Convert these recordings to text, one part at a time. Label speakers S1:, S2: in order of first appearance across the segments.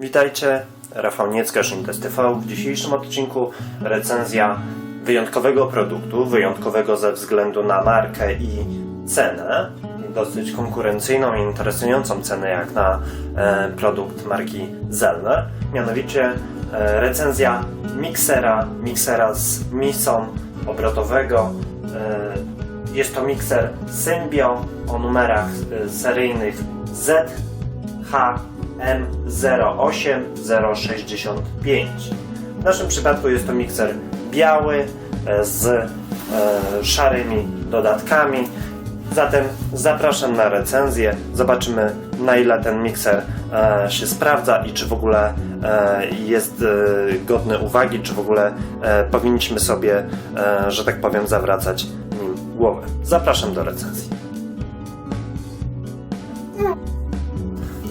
S1: Witajcie, Rafał Niecka, Szyntes TV. W dzisiejszym odcinku recenzja wyjątkowego produktu, wyjątkowego ze względu na markę i cenę. Dosyć konkurencyjną i interesującą cenę jak na e, produkt marki Zellner. Mianowicie recenzja miksera, miksera z misą obrotowego. E, jest to mikser Symbio o numerach e, seryjnych Z HM08065. W naszym przypadku jest to mikser biały e, z e, szarymi dodatkami. Zatem zapraszam na recenzję. Zobaczymy na ile ten mikser e, się sprawdza i czy w ogóle e, jest e, godny uwagi, czy w ogóle e, powinniśmy sobie, e, że tak powiem, zawracać nim głowę. Zapraszam do recenzji.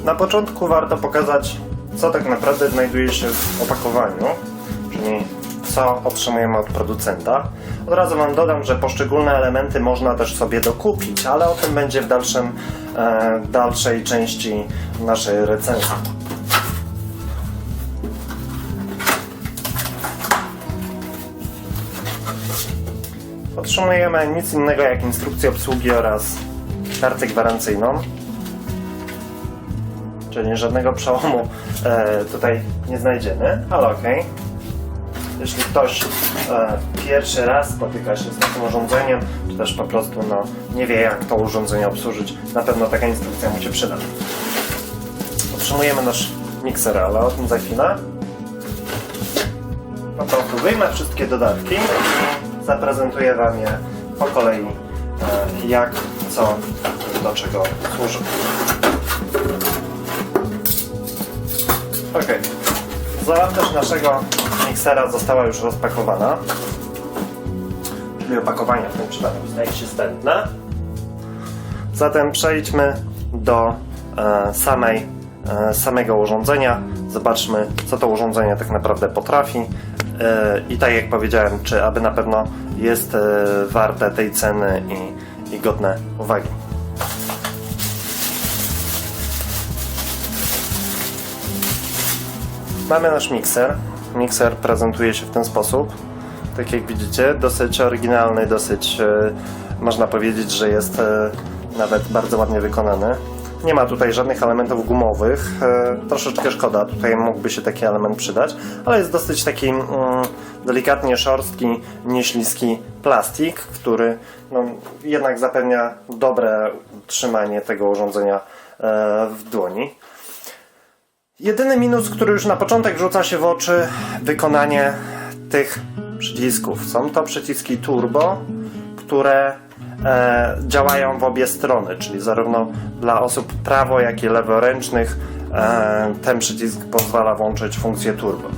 S1: Na początku warto pokazać, co tak naprawdę znajduje się w opakowaniu, co otrzymujemy od producenta. Od razu Wam dodam, że poszczególne elementy można też sobie dokupić, ale o tym będzie w dalszym, e, dalszej części naszej recenzji. Otrzymujemy nic innego jak instrukcję obsługi oraz kartę gwarancyjną czyli żadnego przełomu e, tutaj nie znajdziemy, ale okej. Jeśli ktoś e, pierwszy raz spotyka się z takim urządzeniem, czy też po prostu no, nie wie jak to urządzenie obsłużyć, na pewno taka instrukcja mu się przyda. Otrzymujemy nasz mikser, ale o tym za chwilę. Po prostu wyjmę wszystkie dodatki zaprezentuję Wam je po kolei, e, jak, co, do czego służy. Ok. Zawartość naszego miksera została już rozpakowana. Czyli opakowanie w tym przypadku się zbędne. Zatem przejdźmy do e, samej, e, samego urządzenia. Zobaczmy, co to urządzenie tak naprawdę potrafi. E, I tak jak powiedziałem, czy aby na pewno jest warte tej ceny i, i godne uwagi. Mamy nasz mikser. Mikser prezentuje się w ten sposób. Tak jak widzicie, dosyć oryginalny, dosyć e, można powiedzieć, że jest e, nawet bardzo ładnie wykonany. Nie ma tutaj żadnych elementów gumowych. E, troszeczkę szkoda, tutaj mógłby się taki element przydać, ale jest dosyć taki mm, delikatnie szorstki, nieśliski plastik, który no, jednak zapewnia dobre trzymanie tego urządzenia w dłoni. Jedyny minus, który już na początek rzuca się w oczy, wykonanie tych przycisków. Są to przyciski turbo, które e, działają w obie strony, czyli zarówno dla osób prawo, jak i leworęcznych e, ten przycisk pozwala włączyć funkcję turbo.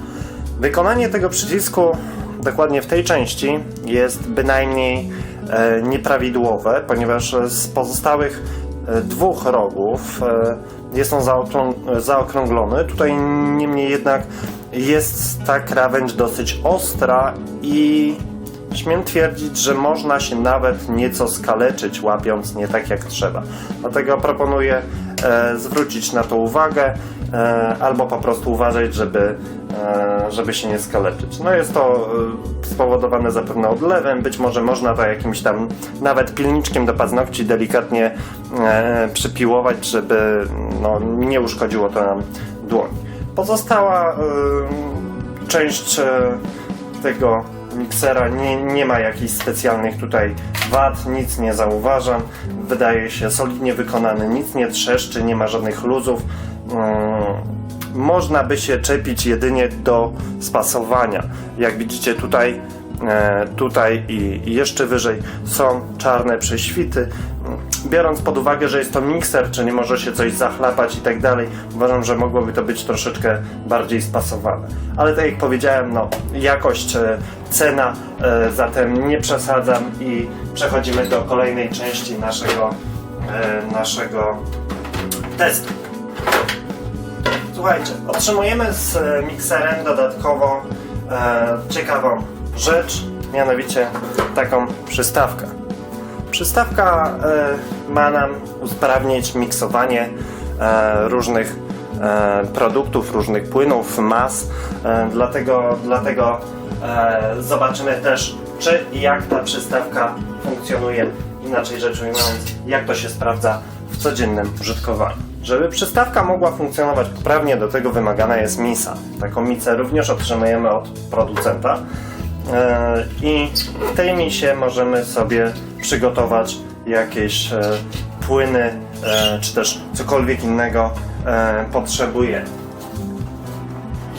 S1: Wykonanie tego przycisku dokładnie w tej części jest bynajmniej e, nieprawidłowe, ponieważ z pozostałych e, dwóch rogów e, jest on zaokrą- zaokrąglony. Tutaj niemniej jednak jest ta krawędź dosyć ostra i śmiem twierdzić, że można się nawet nieco skaleczyć łapiąc nie tak jak trzeba. Dlatego proponuję e, zwrócić na to uwagę e, albo po prostu uważać, żeby, e, żeby się nie skaleczyć. No jest to e, spowodowane zapewne odlewem, być może można to jakimś tam nawet pilniczkiem do paznokci delikatnie e, przypiłować, żeby no, nie uszkodziło to nam dłoni. Pozostała e, część e, tego miksera nie, nie ma jakichś specjalnych tutaj wad, nic nie zauważam. Wydaje się solidnie wykonany, nic nie trzeszczy, nie ma żadnych luzów. Mm, można by się czepić jedynie do spasowania. Jak widzicie tutaj, e, tutaj i i jeszcze wyżej są czarne prześwity. Biorąc pod uwagę, że jest to mikser, czyli może się coś zachlapać i tak dalej, uważam, że mogłoby to być troszeczkę bardziej spasowane. Ale tak jak powiedziałem, no, jakość, e, cena, e, zatem nie przesadzam i przechodzimy do kolejnej części naszego, e, naszego testu. Słuchajcie, otrzymujemy z mikserem dodatkowo ciekawą rzecz, mianowicie taką przystawkę. Przystawka e, ma nam usprawnić miksowanie e, różnych e, produktów, różnych płynów, mas. Dlatego dlatego zobaczymy też, czy i jak ta przystawka funkcjonuje, inaczej rzecz ujmując, jak to się sprawdza w codziennym użytkowaniu. Żeby przystawka mogła funkcjonować poprawnie, do tego wymagana jest misa. Taką misę również otrzymujemy od producenta. I w tej misie możemy sobie przygotować jakieś e, płyny, e, czy też cokolwiek innego e, potrzebujemy.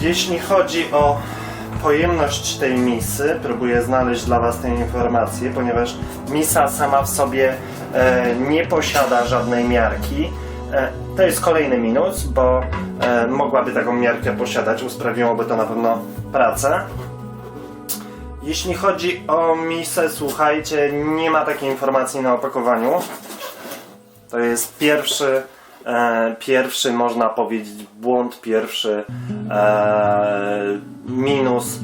S1: Jeśli chodzi o pojemność tej misy, próbuję znaleźć dla Was tę informację, ponieważ misa sama w sobie nie posiada żadnej miarki. To jest kolejny minus, bo mogłaby taką miarkę posiadać, usprawniłoby to na pewno pracę. Jeśli chodzi o misę, słuchajcie, nie ma takiej informacji na opakowaniu. To jest pierwszy, e, pierwszy można powiedzieć błąd, pierwszy e, minus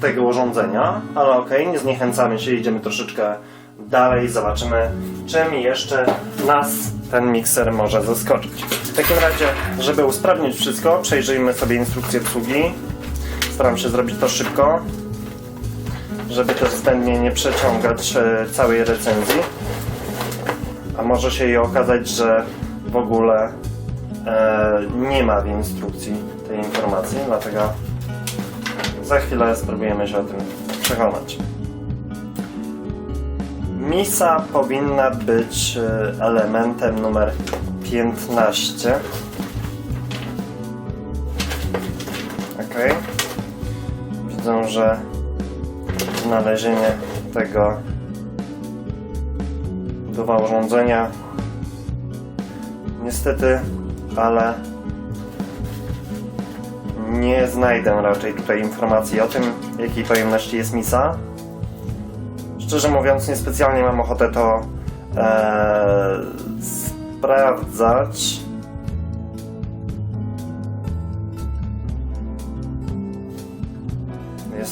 S1: tego urządzenia, ale okej, nie zniechęcamy się, idziemy troszeczkę dalej, zobaczymy czym jeszcze nas ten mikser może zaskoczyć. W takim razie, żeby usprawnić wszystko, przejrzyjmy sobie instrukcję obsługi. Staram się zrobić to szybko, żeby też zbędnie nie przeciągać e, całej recenzji. A może się i okazać, że w ogóle e, nie ma w instrukcji tej informacji, dlatego za chwilę spróbujemy się o tym przekonać. Misa powinna być e, elementem numer 15. Ok. Widzę, że znalezienie tego budowa urządzenia niestety, ale nie znajdę raczej tutaj informacji o tym, jakiej pojemności jest misa. Szczerze mówiąc, niespecjalnie mam ochotę to e, sprawdzać.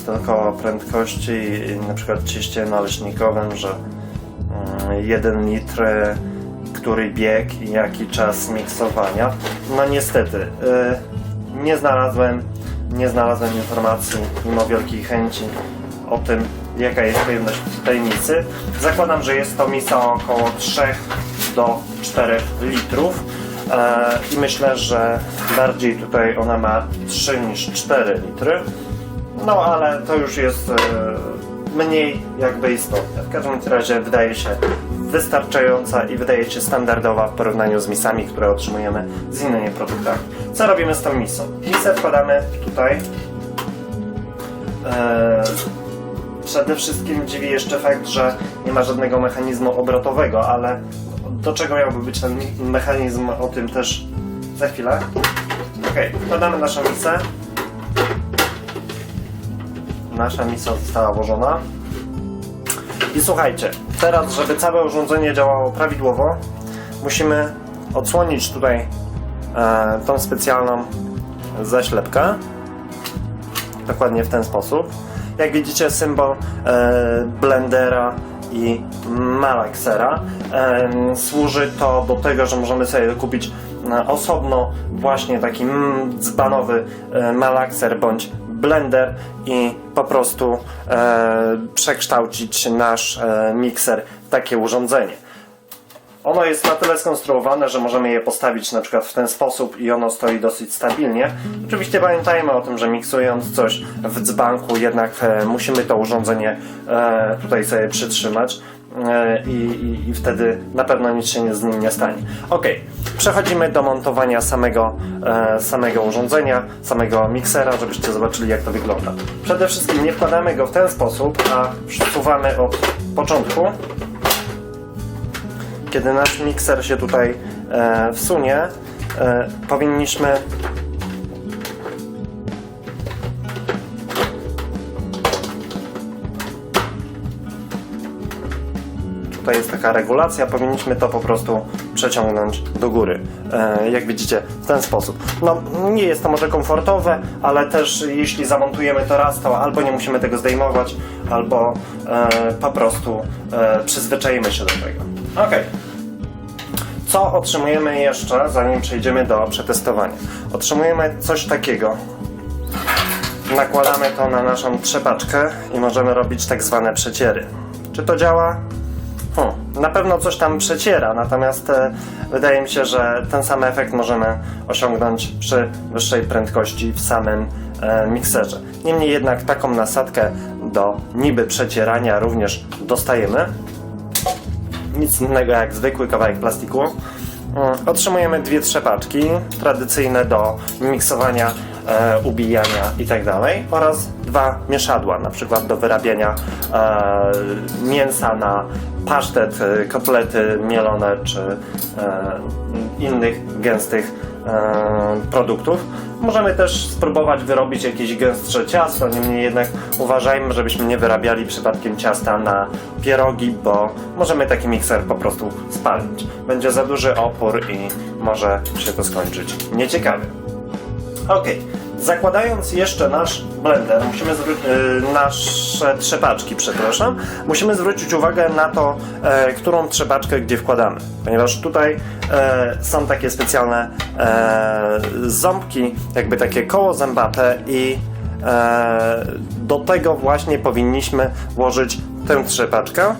S1: Około prędkości na przykład ciście naleśnikowym, że 1 litr, e, który bieg i jaki czas miksowania. No niestety, y, nie znalazłem, nie znalazłem informacji, mimo wielkiej chęci o tym, jaka jest pojemność tej misy. Zakładam, że jest to misa około 3 do 4 litrów e, i myślę, że bardziej tutaj ona ma 3 niż 4 litry. No ale to już jest e, mniej jakby istotne. W każdym razie wydaje się wystarczająca i wydaje się standardowa w porównaniu z misami, które otrzymujemy z innymi produktami. Co robimy z tą misą? Misę wkładamy tutaj. E, przede wszystkim dziwi jeszcze fakt, że nie ma żadnego mechanizmu obrotowego, ale do czego miałby być ten mechanizm, o tym też za chwilę. Ok, wkładamy naszą misę. Nasza misa została włożona. I słuchajcie, teraz, żeby całe urządzenie działało prawidłowo, musimy odsłonić tutaj e, tą specjalną zaślepkę. Dokładnie w ten sposób. Jak widzicie, symbol e, blendera i malaksera. E, służy to do tego, że możemy sobie kupić e, osobno właśnie taki mm, dzbanowy e, malakser bądź blender i po prostu e, przekształcić nasz e, mikser w takie urządzenie. Ono jest na tyle skonstruowane, że możemy je postawić na przykład w ten sposób i ono stoi dosyć stabilnie. Oczywiście pamiętajmy o tym, że miksując coś w dzbanku jednak e, musimy to urządzenie e, tutaj sobie przytrzymać i, i, i wtedy na pewno nic się nie, z nim nie stanie. Ok, przechodzimy do montowania samego, e, samego urządzenia, samego miksera, żebyście zobaczyli jak to wygląda. Przede wszystkim nie wkładamy go w ten sposób, a przesuwamy od początku kiedy nasz mikser się tutaj e, wsunie, e, powinniśmy tutaj jest taka regulacja, powinniśmy to po prostu przeciągnąć do góry. E, jak widzicie, w ten sposób. No, nie jest to może komfortowe, ale też jeśli zamontujemy to raz, to albo nie musimy tego zdejmować, albo e, po prostu e, przyzwyczajimy się do tego. Ok. Co otrzymujemy jeszcze, zanim przejdziemy do przetestowania? Otrzymujemy coś takiego. Nakładamy to na naszą trzepaczkę i możemy robić tak zwane przeciery. Czy to działa? Hmm, na pewno coś tam przeciera, natomiast e, wydaje mi się, że ten sam efekt możemy osiągnąć przy wyższej prędkości w samym e, mikserze. Niemniej jednak taką nasadkę do niby przecierania również dostajemy. Nic innego jak zwykły kawałek plastiku. Mm, Otrzymujemy dwie trzepaczki tradycyjne do miksowania, e, ubijania itd. oraz dwa mieszadła, na przykład do wyrabiania e, mięsa na pasztet, e, kotlety mielone czy e, innych gęstych e, produktów. Możemy też spróbować wyrobić jakieś gęstsze ciasto, niemniej jednak uważajmy, żebyśmy nie wyrabiali przypadkiem ciasta na pierogi, bo możemy taki mikser po prostu spalić. Będzie za duży opór i może się to skończyć nieciekawie. Ok, zakładając jeszcze nasz blender, musimy y, nasze trzepaczki, przepraszam, musimy zwrócić uwagę na to, e, którą trzepaczkę gdzie wkładamy, ponieważ tutaj e, są takie specjalne e, ząbki, jakby takie koło zębate i do tego właśnie powinniśmy włożyć tę trzepaczkę,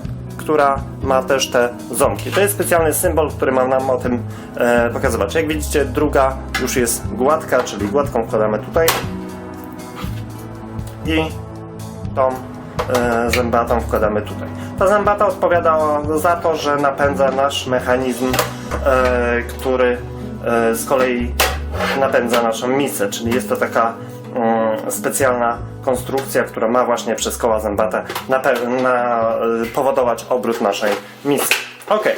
S1: która ma też te ząbki. To jest specjalny symbol, który ma nam o tym e, pokazywać. Jak widzicie, druga już jest gładka, czyli gładką wkładamy tutaj i tą e, zębatą wkładamy tutaj. Ta zębata odpowiada za to, że napędza nasz mechanizm, e, który e, z kolei napędza naszą misę, czyli jest to taka mm, specjalna konstrukcja, która ma właśnie przez koła zębate nape- na, y, powodować obrót naszej misy. Ok.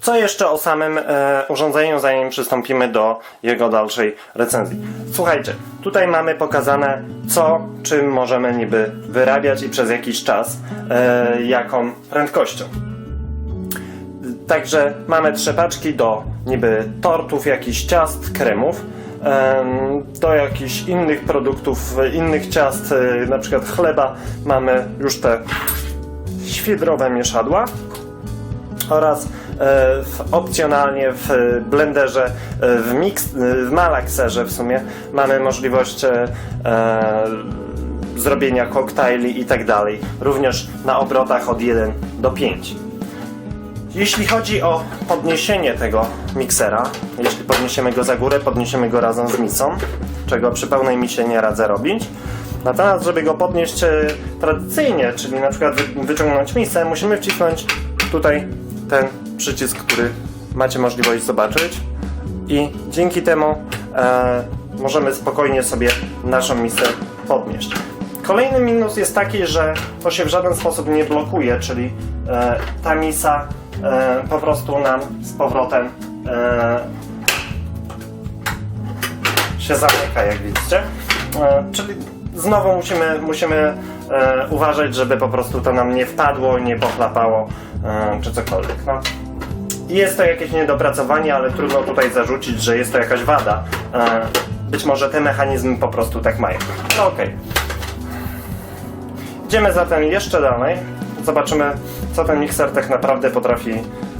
S1: Co jeszcze o samym e, urządzeniu, zanim przystąpimy do jego dalszej recenzji? Słuchajcie, tutaj mamy pokazane, co, czym możemy niby wyrabiać i przez jakiś czas, e, jaką prędkością. Także mamy trzepaczki do niby tortów, jakichś ciast, kremów, em, do jakichś innych produktów, innych ciast, e, na przykład chleba mamy już te świdrowe mieszadła oraz e, w, opcjonalnie w blenderze, e, w, mix, e, w malakserze w sumie mamy możliwość e, e, zrobienia koktajli i tak dalej, również na obrotach od 1 do 5. Jeśli chodzi o podniesienie tego miksera, jeśli podniesiemy go za górę, podniesiemy go razem z misą, czego przy pełnej misie nie radzę robić. Natomiast, żeby go podnieść e, tradycyjnie, czyli na przykład wy, wyciągnąć misę, musimy wcisnąć tutaj ten przycisk, który macie możliwość zobaczyć i dzięki temu e, możemy spokojnie sobie naszą misę podnieść. Kolejny minus jest taki, że to się w żaden sposób nie blokuje, czyli e, ta misa po prostu nam z powrotem e, się zamyka, jak widzicie. E, czyli znowu musimy, musimy e, uważać, żeby po prostu to nam nie wpadło, nie pochlapało, e, czy cokolwiek. No. Jest to jakieś niedopracowanie, ale trudno tutaj zarzucić, że jest to jakaś wada. E, być może te mechanizmy po prostu tak mają. No okej. Idziemy zatem jeszcze dalej. Zobaczymy, co ten mikser tak naprawdę potrafi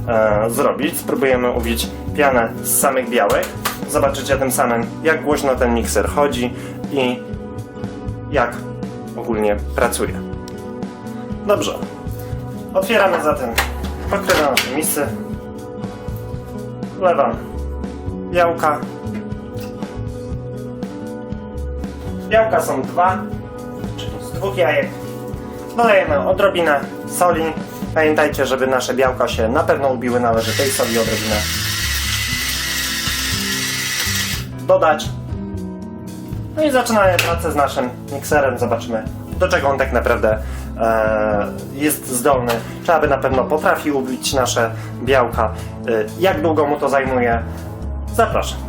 S1: e, zrobić. Spróbujemy ubić pianę z samych białek. Zobaczycie tym samym, jak głośno ten mikser chodzi i jak ogólnie pracuje. Dobrze. Otwieramy zatem pokrywę naszej misy. Wlewam białka. Białka są dwa, czyli z dwóch jajek. Dodajemy odrobinę soli. Pamiętajcie, żeby nasze białka się na pewno ubiły, należy tej soli odrobinę dodać. No i zaczynamy pracę z naszym mikserem. Zobaczymy, do czego on tak naprawdę e, jest zdolny, czy aby na pewno potrafi ubić nasze białka. E, jak długo mu to zajmuje? Zapraszam.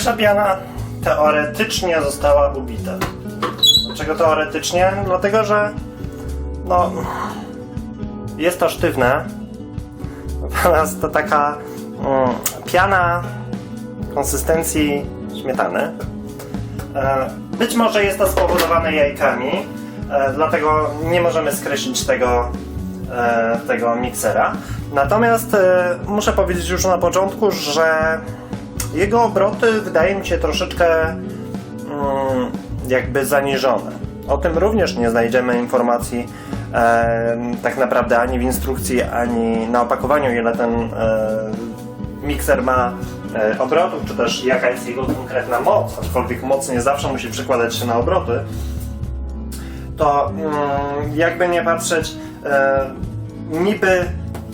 S1: Nasza piana teoretycznie została ubita. Dlaczego teoretycznie? Dlatego, że no, jest to sztywne. Natomiast to taka mm, piana konsystencji śmietany. E, Być może jest to spowodowane jajkami, e, dlatego nie możemy skreślić tego, e, tego miksera. Natomiast e, muszę powiedzieć już na początku, że jego obroty wydaje mi się troszeczkę mm, jakby zaniżone. O tym również nie znajdziemy informacji e, tak naprawdę ani w instrukcji, ani na opakowaniu, ile ten e, mikser ma e, obrotów, czy też jaka jest jego konkretna moc, aczkolwiek moc nie zawsze musi przekładać się na obroty to mm, jakby nie patrzeć, e, niby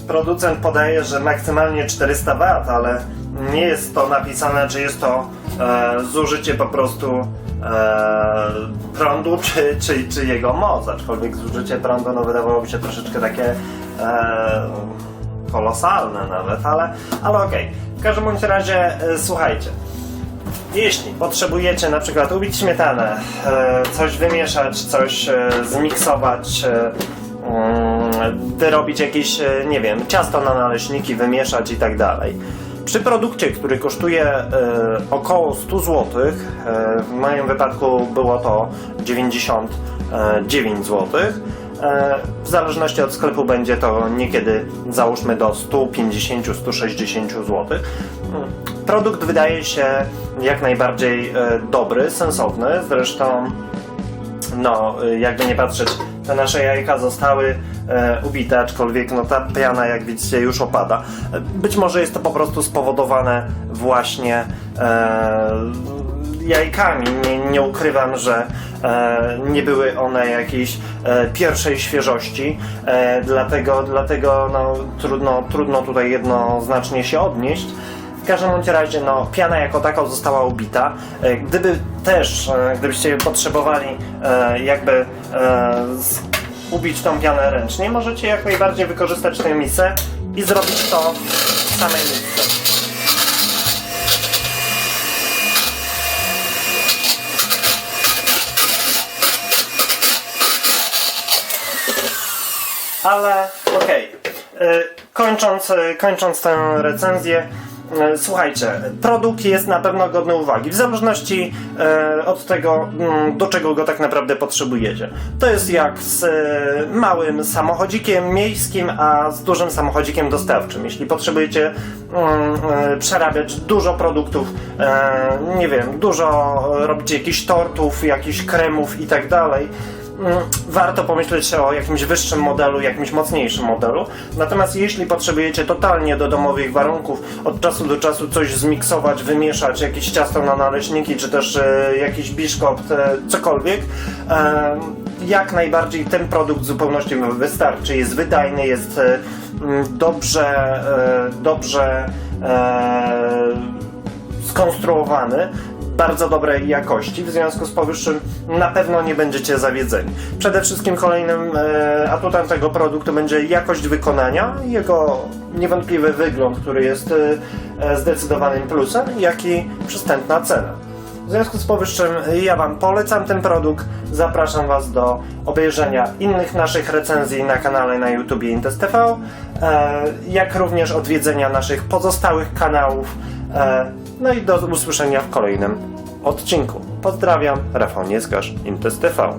S1: producent podaje, że maksymalnie 400 W, ale nie jest to napisane, czy jest to e, zużycie po prostu e, prądu, czy, czy, czy jego moc, aczkolwiek zużycie prądu no, wydawałoby się troszeczkę takie e, kolosalne nawet, ale, ale okej. W każdym bądź razie, e, słuchajcie, jeśli potrzebujecie na przykład ubić śmietanę, e, coś wymieszać, coś e, zmiksować, e, mm, wyrobić jakieś, nie wiem, ciasto na naleśniki, wymieszać i tak dalej. Przy produkcie, który kosztuje e, około 100 zł, e, w moim wypadku było to 99 zł, e, w zależności od sklepu będzie to niekiedy załóżmy do 150-160 zł. Produkt wydaje się jak najbardziej dobry, sensowny, zresztą no, jakby nie patrzeć, te nasze jajka zostały e, ubite, aczkolwiek no, ta piana, jak widzicie, już opada. Być może jest to po prostu spowodowane właśnie e, jajkami. Nie, nie ukrywam, że e, nie były one jakiejś e, pierwszej świeżości, e, dlatego, dlatego no, trudno, trudno tutaj jednoznacznie się odnieść. W każdym bądź razie, no, piana jako taka została ubita. E, Gdyby też, e, gdybyście potrzebowali e, jakby ubić tą pianę ręcznie, możecie jak najbardziej wykorzystać tę misę i zrobić to w samej misce. Ale okej. E, Kończąc, kończąc tę recenzję, słuchajcie, produkt jest na pewno godny uwagi, w zależności e, od tego, mm, do czego go tak naprawdę potrzebujecie. To jest jak z e, małym samochodzikiem miejskim, a z dużym samochodzikiem dostawczym. Jeśli potrzebujecie mm, e, przerabiać dużo produktów, e, nie wiem, dużo robić jakichś tortów, jakichś kremów i tak dalej, warto pomyśleć o jakimś wyższym modelu, jakimś mocniejszym modelu. Natomiast jeśli potrzebujecie totalnie do domowych warunków od czasu do czasu coś zmiksować, wymieszać, jakieś ciasto na naleśniki, czy też e, jakiś biszkopt, e, cokolwiek, e, jak najbardziej ten produkt w zupełności wystarczy. Jest wydajny, jest e, dobrze, e, dobrze e, skonstruowany, bardzo dobrej jakości, w związku z powyższym na pewno nie będziecie zawiedzeni. Przede wszystkim kolejnym e, atutem tego produktu będzie jakość wykonania, jego niewątpliwy wygląd, który jest e, e, zdecydowanym plusem, jak i przystępna cena. W związku z powyższym ja Wam polecam ten produkt, zapraszam Was do obejrzenia innych naszych recenzji na kanale na YouTube Intes TV, jak również odwiedzenia naszych pozostałych kanałów. No i do usłyszenia w kolejnym odcinku. Pozdrawiam, Rafał Nieskarz, Imtest TV.